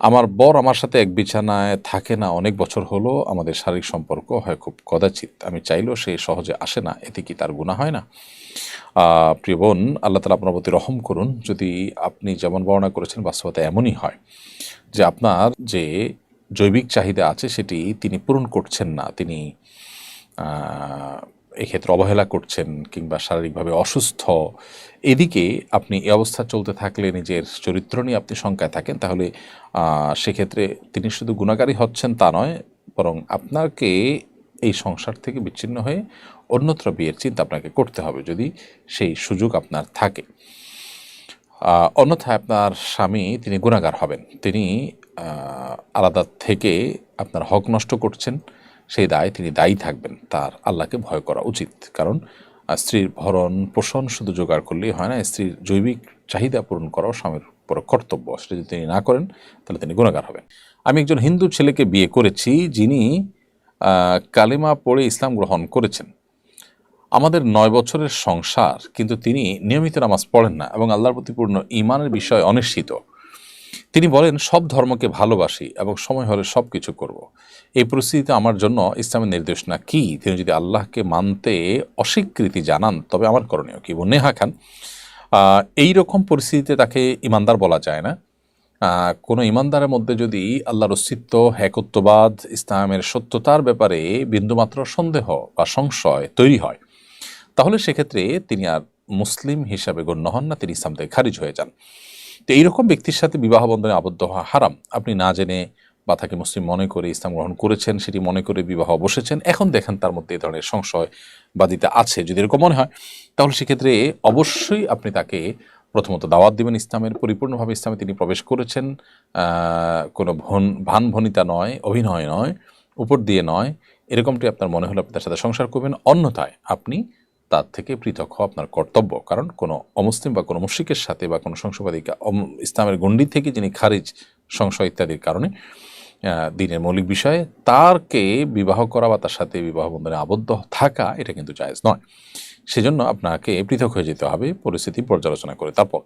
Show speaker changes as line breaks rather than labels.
আমার বর আমার সাথে এক বিছানায় থাকে না, অনেক বছর হলো আমাদের শারীরিক সম্পর্ক হয় খুব কদাচিৎ। আমি চাইলেও সে সহজে আসে না, এতে কি তার গুণা হয় না? প্রিয় বোন, আল্লাহ তালা আপনার প্রতি রহম করুন। যদি আপনি যেমন বর্ণনা করেছেন, বাস্তবতা এমনই হয় যে আপনার যে জৈবিক চাহিদা আছে, সেটি তিনি পূরণ করছেন না। তিনি এক্ষেত্রে অবহেলা করছেন কিংবা শারীরিকভাবে অসুস্থ, এদিকে আপনি এ অবস্থা চলতে থাকলে নিজের চরিত্র নিয়ে আপনি শঙ্কায় থাকেন, তাহলে সেক্ষেত্রে তিনি শুধু গুণাগারী হচ্ছেন তা নয়, বরং আপনাকে এই সংসার থেকে বিচ্ছিন্ন হয়ে অন্যত্র বিয়ের চিন্তা আপনাকে করতে হবে যদি সেই সুযোগ আপনার থাকে। অন্যথায় আপনার স্বামী তিনি গুণাগার হবেন, তিনি আলাদা থেকে আপনার হক নষ্ট করছেন সেই দায় তিনি দায়ী থাকবেন, তার আল্লাহকে ভয় করা উচিত। কারণ স্ত্রীর ভরণ পোষণ শুধু জোগাড় করলেই হয় না, স্ত্রীর জৈবিক চাহিদা পূরণ করাও স্বামীর উপর কর্তব্য। সেটা যদি তিনি না করেন, তাহলে তিনি গুণাগার হবেন। আমি একজন হিন্দু ছেলেকে বিয়ে করেছি, যিনি কালিমা পড়ে ইসলাম গ্রহণ করেছেন। আমাদের নয় বছরের সংসার, কিন্তু তিনি নিয়মিত নামাজ পড়েন না এবং আল্লাহর প্রতি পূর্ণ ইমানের বিষয়ে অনিশ্চিত। তিনি বলেন, সব ধর্মকে ভালোবাসি এবং সময় হলে সব কিছু করব। এই পরিস্থিতিতে আমার জন্য ইসলামের নির্দেশনা কি? তিনি যদি আল্লাহকে মানতে অস্বীকৃতি জানান, তবে আমার করণীয় কি? নেহা খান এই রকম পরিস্থিতিতে তাকে ইমানদার বলা যায় না। কোনো ইমানদারের মধ্যে যদি আল্লাহর অস্তিত্ব, একত্ববাদ, ইসলামের সত্যতার ব্যাপারে বিন্দুমাত্র সন্দেহ বা সংশয় তৈরি হয়, তাহলে সেক্ষেত্রে তিনি আর মুসলিম হিসাবে গণ্য হন না, তিনি ইসলাম থেকে খারিজ হয়ে যান। তো এইরকম ব্যক্তির সাথে বিবাহ বন্ধনে আবদ্ধ হওয়া হারাম। আপনি না জেনে বা তাকে মুসলিম মনে করে ইসলাম গ্রহণ করেছেন, সেটি মনে করে বিবাহ বসেছেন, এখন দেখেন তার মধ্যে এই ধরনের সংশয় বাদিতা আছে। যদি এরকম মনে হয়, তাহলে সেক্ষেত্রে অবশ্যই আপনি তাকে প্রথমত দাওয়াত দিবেন ইসলামের। পরিপূর্ণভাবে ইসলামে তিনি প্রবেশ করেছেন কোনো ভন, ভান ভনিতা নয়, অভিনয় নয়, উপর দিয়ে নয়, এরকমটি আপনার মনে হলে আপনি তার সাথে সংসার করবেন। অন্যথায় আপনি তার থেকে পৃথক হওয়া আপনার কর্তব্য। কারণ কোনো অমুসলিম বা কোনো মুশ্রিকের সাথে বা কোনো সংশয়বাদীকা ইসলামের গণ্ডি থেকে যিনি খারিজ, সংশয় ইত্যাদির কারণে দিনের মৌলিক বিষয়ে তারকে বিবাহ করা বা তার সাথে বিবাহ বন্ধনে আবদ্ধ থাকা, এটা কিন্তু জায়েজ নয়। সেজন্য আপনাকে পৃথক হয়ে যেতে হবে, পরিস্থিতি পর্যালোচনা করে। তারপর